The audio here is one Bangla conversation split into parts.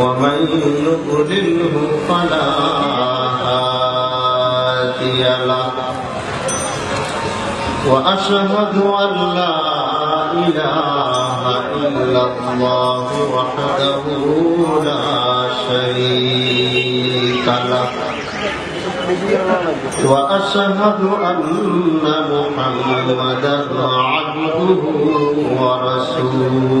ومن يضلله فلا هادي له. وأشهد أن لا إله إلا الله وحده لا شريك له. وأشهد أن محمدا عبده ورسوله.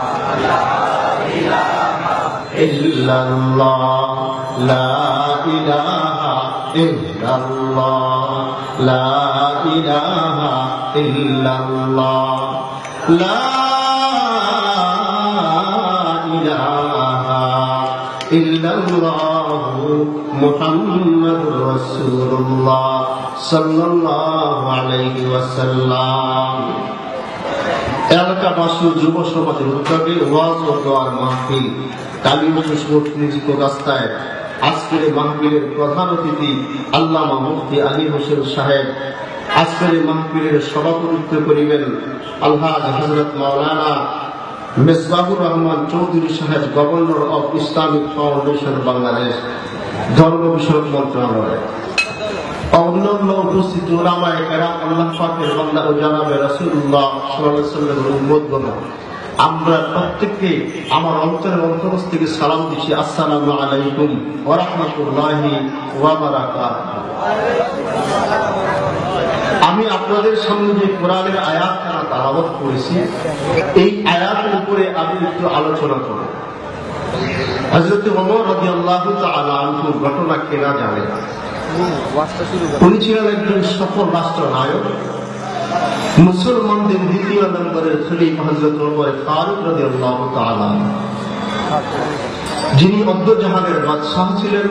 إلا الله لا إله إلا الله لا إله إلا الله لا إله إلا الله محمد رسول الله صلى الله عليه وسلم এলাকাবাসী যুব সমাজের উদ্যোগে ওয়াজ ও দোয়ার মাহফিল কালীগঞ্জ রাস্তায়। আজকের মাহফিলের প্রধান অতিথি আল্লামা মুফতি আলী হোসেন সাহেব। আজকের মাহফিলের সভাপতিত্ব করিবেন আলহাজ হজরত মাওলানা মেসবাহুর রহমান চৌধুরী সাহেব, governor of Islamic Foundation Bangladesh. ধর্ম বিষয়ক মন্ত্রণালয়। আমরা প্রত্যেককে আমার অন্তরের অন্তরস্থ থেকে সালাম দিচ্ছি, আসসালামু আলাইকুম ওয়া আমি আপনাদের সামনে যে কোরআনের আয়াত তারা তালাবত করেছি, এই আয়াতের উপরে আমি একটু আলোচনা করব। হযরত ওমর রাদিয়াল্লাহু তাআলা আনহুর ঘটনা কেনা জানে না। উনি ছিলেন একজন সফল রাষ্ট্রনায়ক। মুসলমানদের দ্বিতীয় নম্বরের খলিফ হজরত ওমর ফারুক রাদিয়াল্লাহু তাআলা যিনি বাদশাহ ছিলেন।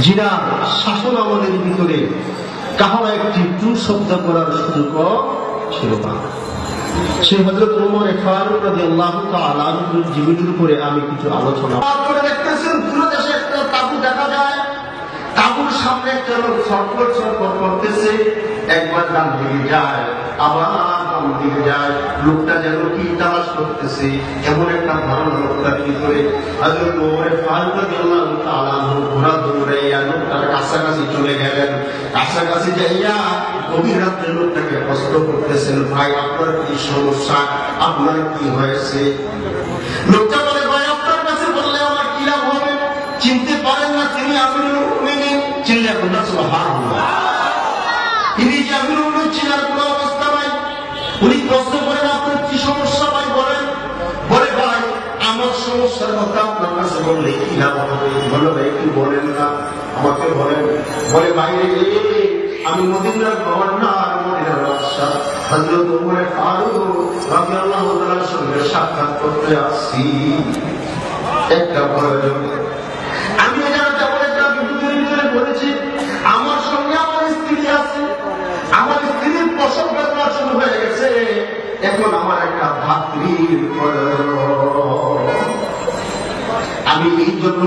যিনার শাসন আমলের ভিতরে কাহার একটি টু শব্দ করার সুযোগ ছিল না। সেই হজরত উমর ফারুক রাজি আল্লাহ তাআলা জীবনের উপরে আমি কিছু আলোচনা দেখতেছেন, পুরো দেশে একটা তাবু দেখা যায়। তাবুর সামনে একটা লোক ছটফট ছটফট করতেছে, একবার ডান ভেঙে যায়। আবার দিকে যায়, লোকটা যেন কি তালাশ করতেছে, এমন একটা ধারণা লোকটার ভিতরে। লোকটার কাছাকাছি চলে গেলেন। কাছাকাছি যাইয়া গভীর রাত্রে লোকটাকে কষ্ট করতেছেন, ভাই, আপনার কি সমস্যা? আপনার কি হয়েছে? লোকটা বলে ভাই আপনার কাছে বললে আমার কি লাভ হবে চিনতে পারেন না তিনি আমিরুল মুমিনিন চিল্লা বললা সুবহানাল্লাহ তিনি যে আমিরুল মুমিনিন ছিলেন কোনো অবস্থা নাই উনি প্রশ্ন করেন আপনার কি সমস্যা ভাই বলেন বলে ভাই আমার সমস্যার ভাই কি বলেন না। আমাকে বলেন। বলে বাইরে আমি মদিনার গভর্নর, মদিনার বাদশাহ সঙ্গে সাক্ষাৎ করতে আসছি। একটা প্রয়োজন। আমি একটা ভিতরে বলেছি, আমার সঙ্গে আমার স্ত্রী আছে। আমার এখন আমার একটা ভাতৃর প্রয়োজন। আমি এই জন্য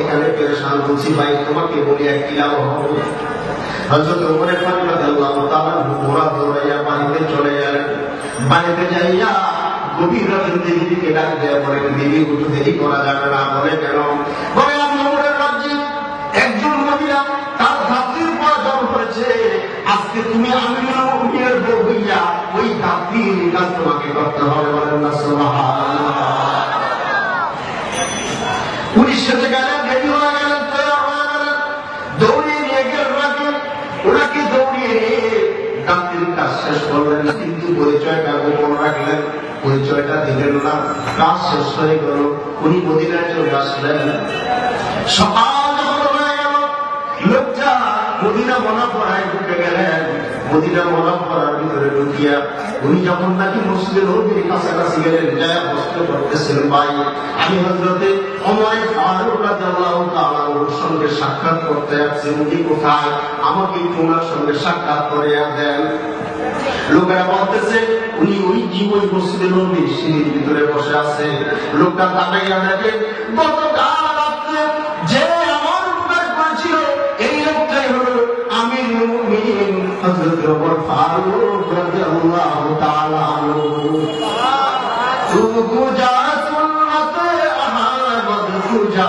এখানে পেরেশান বলছি ভাই, তোমাকে বলি এক কি হজরত ফারুক তাআলা ঘোড়া বাড়িতে চলে গেলেন। বাড়িতে যাইয়া গভীর রাতের দেবীকে ডাক বলে দেবী উঠে দেরি করা যাবে না। বলে, কেন? বলে, আমি রাজ্যে একজন মহিলা, তার আজকে তুমি মুমিনের বউ হইয়া ওই ধাত্রীর কাজ তোমাকে করতে হবে। বলেন না, সুবহানাল্লাহ উনি সেজে গেলেন দেরি হয়ে গেলেন তৈরি হয়ে গেলেন রাত্রির কাজ শেষ করলেন কিন্তু পরিচয়টা গোপন রাখলেন। পরিচয়টা দিলেন না। কাজ শেষ হয়ে গেল। উনি মদিনায় চলে আসলেন। সঙ্গে সাক্ষাৎ করতে আসছি। উনি কোথায়? আমাকে সঙ্গে সাক্ষাৎ করে দেন। লোকেরা বলতেছে, উনি ওই জীবন মসজিদের নবীর সিঁড়ির ভিতরে বসে আছে। লোকটা তাকাইয়া দেখে, গতকাল রাত্রে যে আমার উপকার করেছিল, এই লোকটাই হলো আমির মুমিন হযরত ওমর ফারুক রাদিয়াল্লাহু তাআলা আনহু। তু পূজা সুন্নত আহমদ পূজা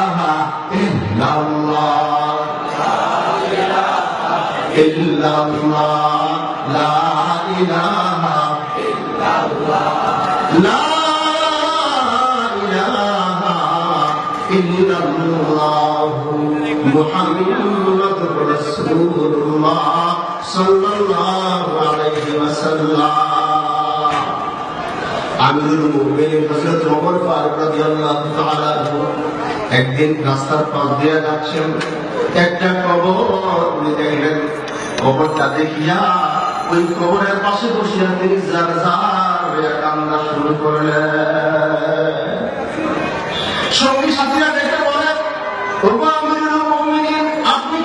একদিন রাস্তার পাশ দিয়ে যাচ্ছেন একটা কবর কবরটা দেখিয়া ওই কবরের পাশে বসিয়া তিনি হইয়া শুরু করলেন। সঙ্গী সাথীরা দেখে বলেন আপনি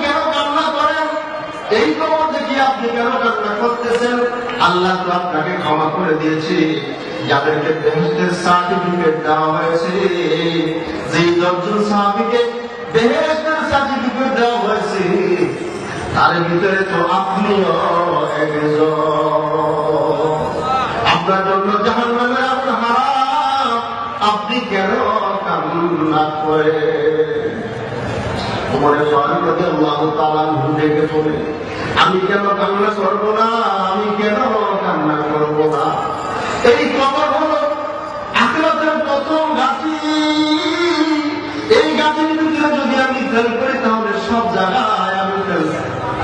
আল্লাহ তো আপনাকে করে দিয়েছে। যাদেরকে বেহেস্তের দেওয়া হয়েছে, যেই দশজন সাহাবিকে বেহেস্তের সার্টিফিকেট দেওয়া হয়েছে তার ভিতরে তো আপনিও আপনার জন্য জাহান নামে আপনার আপনি কেন কান্না করে তোমার রাদিয়াল্লাহু তাআলা আনহু ডেকে বলে, আমি কেন কান্না করব না? আমি কেন কান্না করব না? এই কবর হলো, আখিরাতের প্রথম গাছি এই গাছের ভিতরে যদি আমি ফেল করি, তাহলে সব জায়গায় আমি ফেল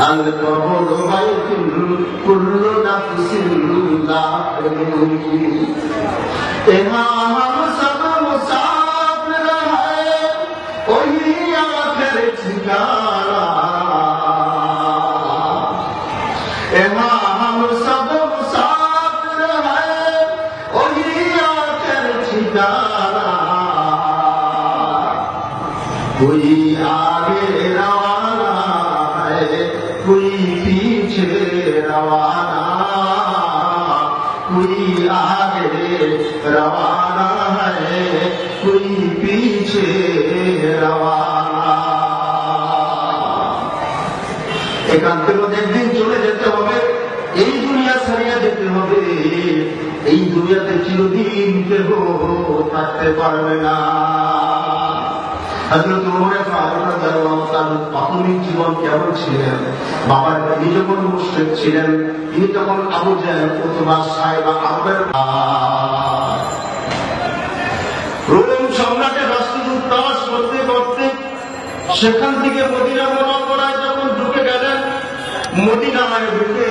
القبر ميت كل نفس ذائقة إنها سب مسافر ہے وہی آخر ٹھکانا إنها ہم سب مسافر ہے وہی آخر ٹھکانا وہی आगे रवाना है कोई पीछे रवाना এখান থেকে একদিন চলে যেতে হবে এই দুনিয়া ছাড়িয়ে যেতে হবে এই দুনিয়াতে চিরদিন কেহ থাকতে পারবে না হযরত প্রাথমিক জীবন কেমন ছিলেন? বাবার তিনি যখন মুশরিক ছিলেন, তিনি তখন আবু জাহেল অথবা সাহেবা আরবের রোম সম্রাটের রাষ্ট্রদূত প্রবাস করতে করতে সেখান থেকে মদিনা মনোকরায় যখন ঢুকে গেলেন, মদিনায় ঢুকে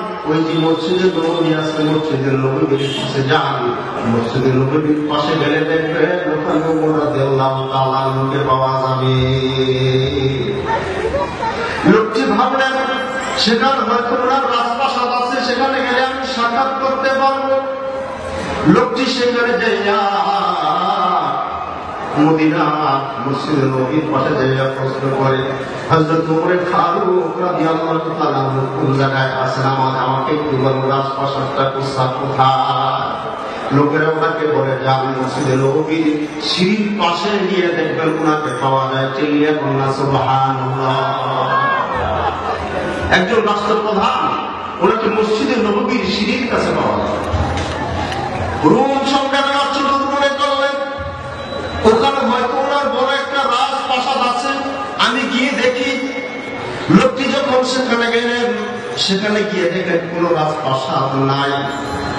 ওই মসজিদের নবীর কাছে যান। মসজিদের পাশে গেলে দেখবেন ওখানে লোকে পাওয়া যাবে। লোকটি ভাবলেন সেখানে হয়তো ওনার রাজপ্রাসাদ আছে, সেখানে গেলে আমি সাক্ষাৎ করতে পারব। লোকটি সেখানে যাইয়া মদিনা মসজিদের নবীর পাশে যাইয়া প্রশ্ন করে একজন রাষ্ট্রপ্রধান কাছে পাওয়া যায় সম্রাটের আশ্চর্য মনে করলেন ওখানে হয়তো ওনার বড় একটা রাজপ্রাসাদ আছে আমি গিয়ে দেখি লোকটি যখন সেখানে গেলেন, সেখানে গিয়ে দেখেন কোনো রাজপ্রাসাদ নাই,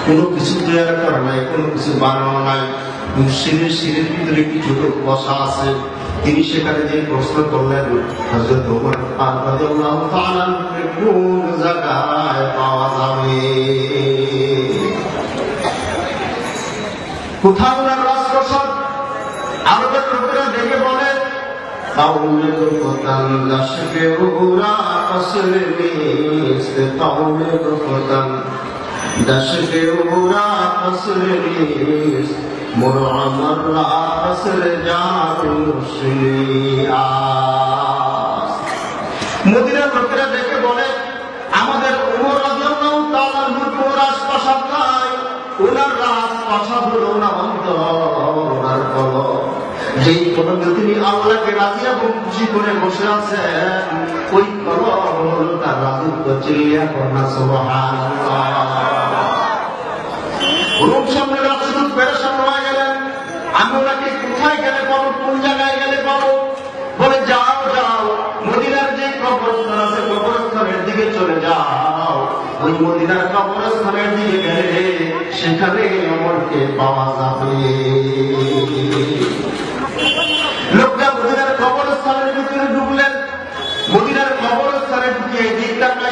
কোনো কিছু তৈরি করা নাই, কোনো কিছু বানানো নাই। সিঁড়ির সিঁড়ির ভিতরে বসা আছে। তিনি সেখানে যে প্রশ্ন করলেন, হযরত ওমর কোন জায়গায় পাওয়া যাবে? কোথাও ওনার তাওলে রূপতান দাশকে উরা আসলে মিস্তে তাওলে রূপতান দাশকে উরা আসলে মিস মোর আমার আসলে জানু আস মদিনার লোকেরা দেখে বলে, আমাদের উমর রাদিয়াল্লাহু তাআলা নূর রাজপ্রাসাদ নাই। ওনার রাজপ্রাসাদ হলো ওনার অন্তর ওনার কলম যেই কলমে তিনি আল্লাহকে রাজি এবং খুশি করে বসে আছেন ওই কলম তার রাজত্ব চিল্লিয়া কন্যা সুবহানাল্লাহ। রূপ সামনে রাজদূত পেরেশান হয়ে গেলেন আমি ওনাকে কোথায় গেলে পাবো, কোন জায়গায় গেলে পাবো? বলে, যাও যাও, মদিনার যে কবরস্থান আছে, কবরস্থানের দিকে চলে যাও। ওই মদিনার কবরস্থানের দিকে গেলে সেখানে অমরকে পাওয়া যাবে লোকটা মদিনার কবরস্থানের ভিতরে ঢুকলেন মদিনার কবরস্থানে ঢুকে এদিক তাকায়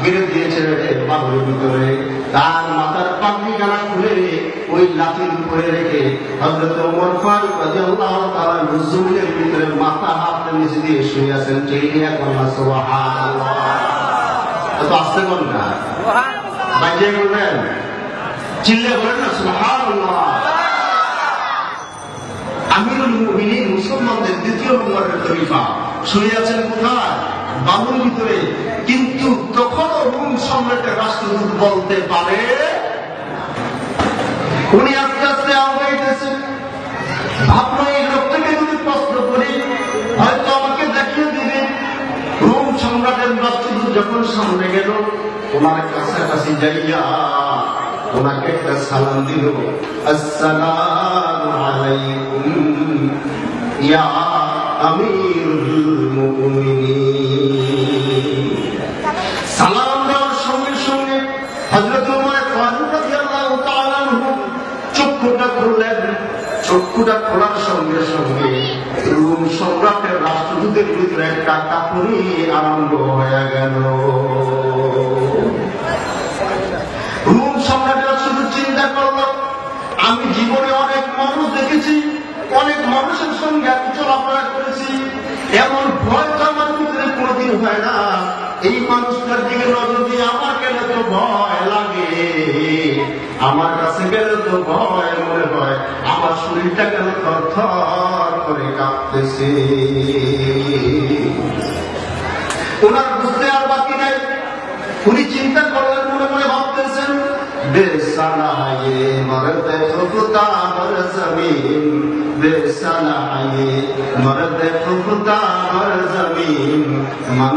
ঘিরে দিয়েছে বাবুর ভিতরে তার মাথার পাখি গানা খুলে ওই লাঠির উপরে রেখে হযরত ওমর ফারুক রাদিয়াল্লাহু তাআলা ভিতরে মাথা হাত নিচে দিয়ে শুয়ে আছেন। চিল্লিয়া কন্যা সুবহানাল্লাহ। এত আস্তে কোন না। বলবেন? চিল্লে বলেন না সুবহানাল্লাহ। আমিরুল মুমিনিন মুসলমানদের দ্বিতীয় নম্বরের খলিফা। শুয়ে আছেন কোথায়? বাবুর ভিতরে। কিন্তু তখনও রুম সম্রাটের রাষ্ট্রদূত বলতে পারে, উনি আস্তে আস্তে আগাইতেছেন ভাবলো এই লোকটাকে যদি প্রশ্ন করি, হয়তো আমাকে দেখিয়ে দিবে রোম সম্রাটের রাষ্ট্রদূত যখন সামনে গেল, ওনার কাছাকাছি যাইয়া ওনাকে একটা সালাম দিল। আসসালামু আলাইকুম ইয়া আমিরুল মুমিনিন সালাম দেওয়ার সঙ্গে সঙ্গে হযরত ওমর ফারুক রাদিয়াল্লাহু তাআলা আনহু চক্ষুটা খুললেন চক্ষুটা খোলার সঙ্গে সঙ্গে রুম সম্রাটের রাষ্ট্রদূতের ভিতরে একটা কাপুরি আরম্ভ হয়ে গেল। রুম সম্রাটের শুধু চিন্তা করল, আমি জীবনে অনেক মানুষ দেখেছি, অনেক মানুষের সঙ্গে আমি চলাফেরা করেছি, এমন ভয় তো আমার ভিতরে কোনোদিন হয় না। এই মানুষটার দিকে নজর দিয়ে আমার কেন তো ভয় লাগে? আমার কাছে গেলে তো ভয় মনে হয়, আমার শরীরটা গেল থর করে কাঁপতেছে? ওনার বুঝতে আর বাকি নাই। উনি চিন্তা করলেন, মনে মনে ভাবতেছেন, বেসানায়ে জমিন বেসানায়ে জমিন, মন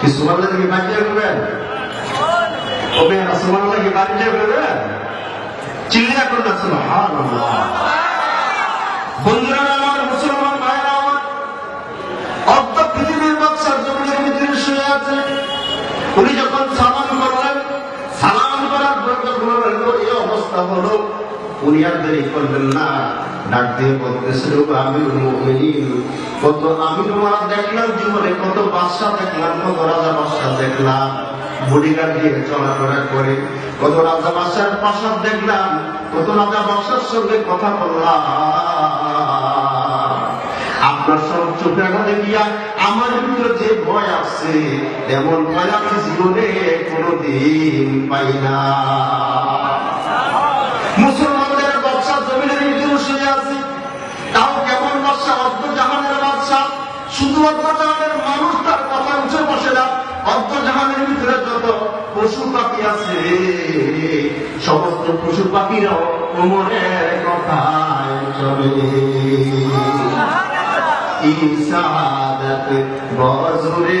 কি সুবহানাল্লাহ কি বাকিয়ে বলবেন? ওবে সুবহানাল্লাহ কি বাকিয়ে বলবেন? চিল্লা করুন না, সুবহানাল্লাহ। বন্ধুরা, আমার মুসলমান ভাইরা আমার অর্ধ পৃথিবীর বাচ্চার জমিনের ভিতরে শুয়ে আছে। উনি যখন সালাম করলেন, সালাম করার পর যখন এই অবস্থা হলো উনি আর দেরি করবেন না। ডাক দিয়ে বলতেছিল কত দেখলাম জীবনে, কত বাদশা দেখলাম, কত রাজা বাদশা দেখলাম দিয়ে চলাফেরা করে, কত রাজা প্রাসাদ দেখলাম, কত রাজা বাদশার সঙ্গে কথা বললাম। আপনার সব চোখে আঘাতে গিয়া আমার ভিতরে যে ভয় আছে এমন ভয় আমি জীবনে কোনোদিন পাই না মুসলমানদের বাদশা জমিনের ভিতরে শুয়ে আছে তাও কেমন বাদশা অর্ধ জাহানের বাদশা শুধু অর্ধ জাহানের মানুষ তার কথা উঠে বসে না অর্ধ জাহানের ভিতরে যত পশু পাখি আছে, সমস্ত পশু পাখিরাও কোমরের কথায় চলে। ইসাদত বজুরে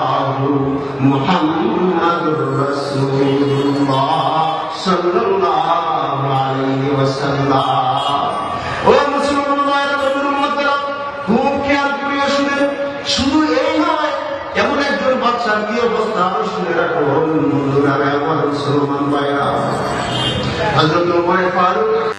মুহাম্মাদুর রাসূলুল্লাহ সাল্লাল্লাহু আলাইহি ওয়াসাল্লাম। ও মুসলমান ভাইরা নবীর উম্মতেরা, খুব খেয়াল করিয়া শুনে, শুধু এই নয়, এমন একজন বাচ্চার কি অবস্থা আরও শুনে রাখুন বন্ধুরা আমার মুসলমান ভাইরা। ওমর ফারুক